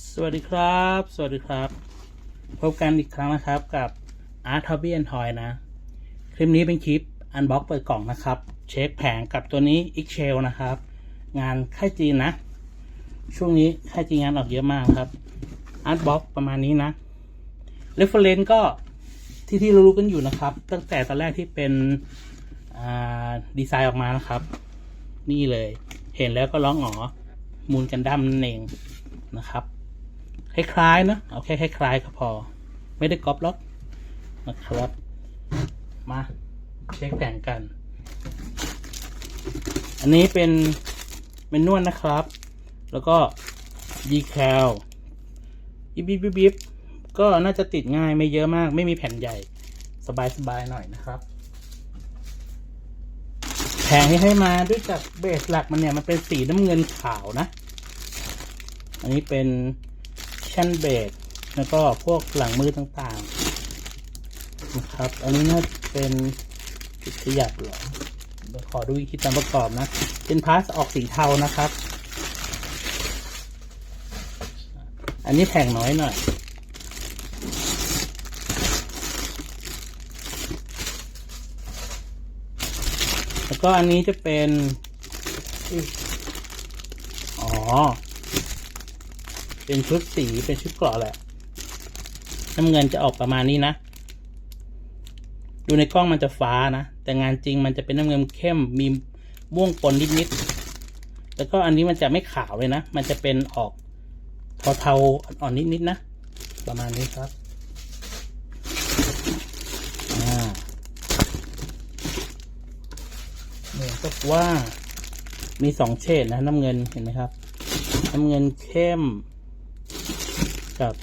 สวัสดีครับ สวัสดีครับ พบกันอีกครั้งนะครับกับ Art Hobby and Toy นะ คลิปนี้เป็นคลิปอันบ็อกเปิดกล่องนะครับ เช็คแผงกับตัวนี้ x s h e l นะครับ งานค่ายจีนนะ ช่วงนี้ค่ายจีนงานออกเยอะมากครับ Art Box ประมาณนี้นะ Reference ก็ที่ที่รู้กันอยู่นะครับ ตั้งแต่ตอนแรกที่เป็นดีไซน์ออกมานะครับ นี่เลย เห็นแล้วก็ร้องอ๋อมูลกันดั้มนั่นเองนะครับ คล้ายๆนะเอาแค่คล้ายๆก็พอ ไม่ได้ก๊อปล็อกนะครับ มาเช็คแต่งกัน อันนี้เป็นเมนนวลนะครับ แล้วก็ดีแคลยิบยิบยิบยิบก็น่าจะติดง่ายไม่เยอะมาก ไม่มีแผ่นใหญ่ สบายๆหน่อยนะครับ แผงที่ให้มาด้วยจากเบสหลักมันเนี่ย มันเป็นสีน้ำเงินขาวนะ อันนี้เป็น ชั้นเบสแล้วก็พวกหลังมือต่างๆ นะครับ อันนี้น่าจะเป็นจุดขยับหรอขอดูอีกทีตามประกอบนะ เป็นพาสออกสีเทานะครับ อันนี้แผงน้อยหน่อยแล้วก็อันนี้จะเป็น อ๋อ เป็นชุดสีเป็นชุดเกราะแหละน้ำเงินจะออกประมาณนี้นะ ดูในกล้องมันจะฟ้านะ แต่งานจริงมันจะเป็นน้ำเงินเข้มมีม่วงปนนิดๆแล้วก็อันนี้มันจะไม่ขาวเลยนะ มันจะเป็นออกเทาๆอ่อนๆนิดๆนะ ประมาณนี้ครับอ่าเหมือนกับว่ามีสองเฉดนะน้ำเงินเห็นไหมครับ น้ำเงินเข้ม กับ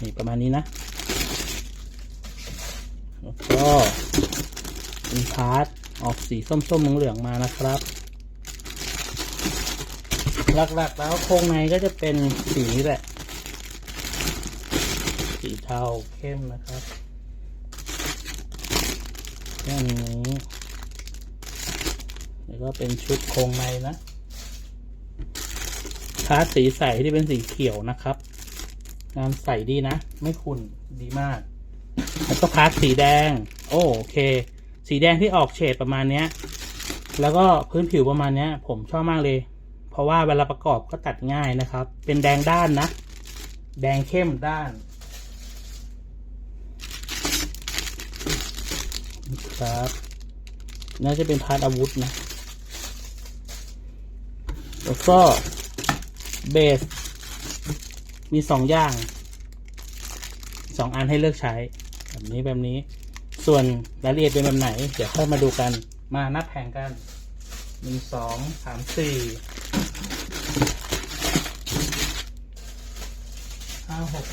นี่ประมาณนี้นะแล้วก็มีพาร์ทออกสีส้มๆเหลืองๆมานะครับหลักๆแล้วโครงในก็จะเป็นสีนี้แหละ สีเทาเข้มนะครับแค่นี้ แล้วก็เป็นชุดโครงในนะ พาร์สีใสที่เป็นสีเขียวนะครับงานใสดีนะ ไม่ขุ่นดีมาก แล้วก็พาร์สีแดง โอโอเค สีแดงที่ออกเฉดประมาณเนี้ย แล้วก็พื้นผิวประมาณเนี้ย ผมชอบมากเลย เพราะว่าเวลาประกอบก็ตัดง่ายนะครับ เป็นแดงด้านนะ แดงเข้มด้านครับน่าจะเป็นพาร์ทอาวุธนะ แล้วก็ เบส มีสองอย่างสองอันให้เลือกใช้ แบบนี้แบบนี้ ส่วนรายละเอียดเป็นแบบไหน เดี๋ยวค่อยมาดูกัน มานับแผงกันหนึ่งสองสามสี่ห้าหก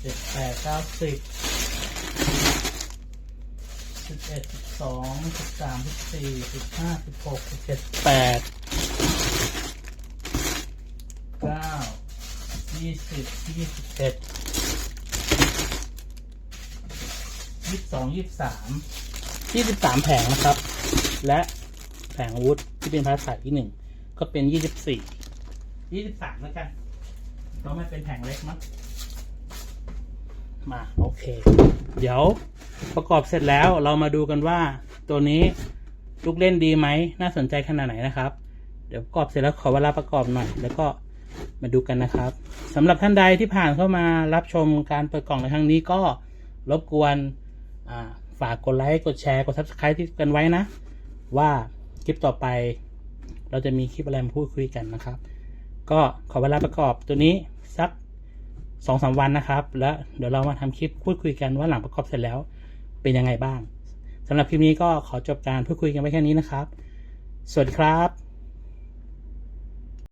เจ็ดแปดเก้าสิบสิบเอ็ดสิบสองสิบสามสิบสี่สิบห้าสิบหกสิบเจ็ดแปด เก้ายี่สิบยี่สิบเอ็ดยี่สิบสองยี่สิบสามยี่สิบสามแผงนะครับ และแผงอาวุธที่เป็นภาษาที่หนึ่งก็เป็นยี่สิบสี่ยี่สิบสามแล้วกันเพราะมันเป็นแผงเล็กมั้งมาโอเค เดี๋ยวประกอบเสร็จแล้วเรามาดูกันว่าตัวนี้ลูกเล่นดีไหมน่าสนใจขนาดไหนนะครับ เดี๋ยวประกอบเสร็จแล้วขอเวลาประกอบหน่อย แล้วก็ มาดูกันนะครับสำหรับท่านใดที่ผ่านเข้ามารับชมการเปิดกล่องในครั้งนี้ก็รบกวนฝากกดไลค์กดแชร์กด subscribe ที่กันไว้นะ ว่าคลิปต่อไป เราจะมีคลิปอะไรมาพูดคุยกันนะครับ ก็ขอเวลาประกอบตัวนี้สักสองสามวันนะครับ แล้วเดี๋ยวเรามาทำคลิปพูดคุยกันว่าหลังประกอบเสร็จแล้วเป็นยังไงบ้างสำหรับคลิปนี้ก็ขอจบการพูดคุยกันไว้แค่นี้นะครับ สวัสดีครับ